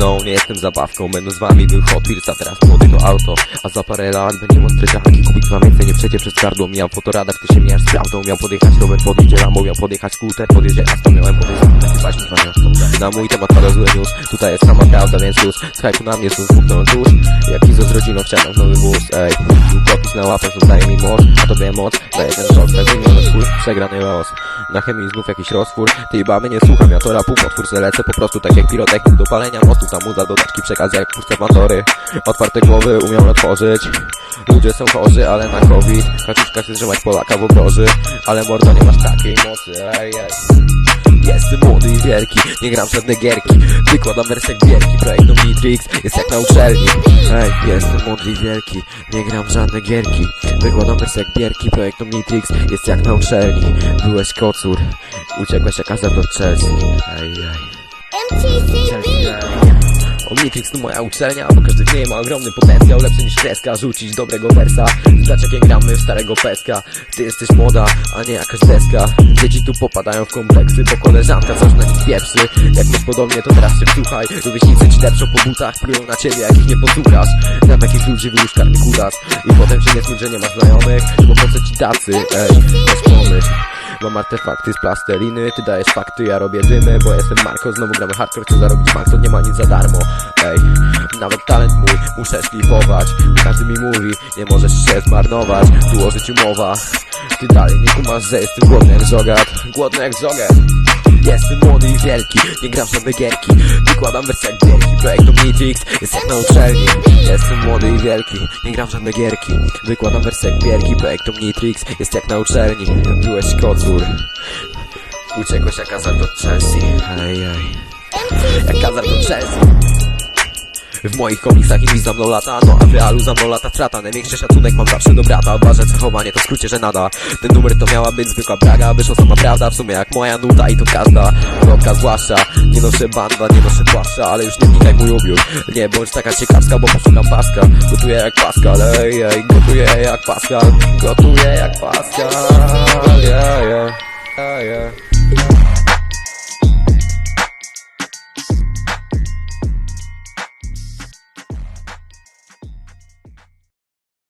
No, nie jestem zabawką, będę z wami był Hot Wheels, a teraz młody to auto A za parę lat będzie ostre ciachaki, kupić wam więcej, nie przejdzie przez gardło. Mijam fotoradar, ty się mijasz z prawdą. Miał podjechać rower, podjedzie Lambo, miał podjechać skuter, podjedzie Aston Miałem podjechać. Chyba wariatką Na mój temat pada zły news, tutaj jest sama prawda, więc luz. Z na mnie są zmuknąłem tuż Jak Izo z rodziną wsiadam w nowy wóz, ej. Długopis na łapę, daje mi moc, a tobie moc. Daje ten szok, wymieniony swój przegrany los. Na chemii znów jakiś roztwór, tej baby nie słucham Ja to rapu potwór, lecę po prostu tak jak pirotechnik Do palenia mostów, tam muza, dodatki, przekaz jak puszczę bandory Otwarte głowy umią otworzyć Ludzie są chorzy, ale na COVID. Kaczuszka chce zrzymać Polaka w obroży. Ale mordo nie masz takiej mocy, ej, ej. Jestem młody i wielki, nie gram żadne gierki. Wykładam wersję gierki, projekt Omnitrix jest jak na uczelni. Ej, jestem młody i wielki, nie gram żadne gierki. Wykładam wersję gierki, projekt Omnitrix jest jak na uczelni. Byłeś kocur, uciekłeś jak Hazard od Chelsea. Ej, ej Omnitrix to moja uczelnia, bo każdy w niej ma ogromny potencjał Lepszy niż kreska, rzucić dobrego wersa. Zdać jakie gramy w starego peska. Ty jesteś młoda, a nie jakaś deska. Dzieci tu popadają w kompleksy, bo koleżanka coś na nich pieprzy. Jak masz podobnie, to teraz się wsłuchaj. Rówieśnicy ci depczą po butach, plują na ciebie, jak ich nie posłuchasz. Na takich ludzi wyłóż karny kuras. I potem się nie smuć, że nie masz znajomych Bo po co ci tacy, ej, weź pomyśl Mam artefakty z plasteliny, ty dajesz fakty, ja robię dymy Bo jestem Marko, znowu gramy hardcore, chcę zarobić bank, to nie ma nic za darmo. Ej, nawet talent mój muszę szlifować Każdy mi mówi, nie możesz się zmarnować Złożyć umowa Ty dalej nie kumasz, że jestem głodny jak żogat Głodny jak żogat Jestem młody i wielki, nie gram w żadne gierki. Wykładam wersję jak gierki, projekt Omnitrix jest jak na uczelni Jestem młody i wielki, nie gram w żadne gierki. Wykładam wersję jak gierki, projekt Omnitrix jest jak na uczelni Byłeś kocur Uciekłeś jak Hazard od Chelsea. Ej, ej Jak Hazard od Chelsea w moich komiksach inni za mną lata, no a w realu za mną lata strata. Największy szacunek mam zawsze do brata. Ważne zachowanie to w skrócie, że nada. Ten numer to miała być zwykła braga Wyszła sama prawda, w sumie jak moja nuta i to każda. Kropka zwłaszcza. Nie noszę banda, nie noszę płaszcza Ale już nie wnikaj mój ubiór. Nie bądź taka ciekawska, bo poszukam paska. Gotuję jak Pascal, ej, ej Gotuję jak Pascal Gotuję jak yeah, yeah.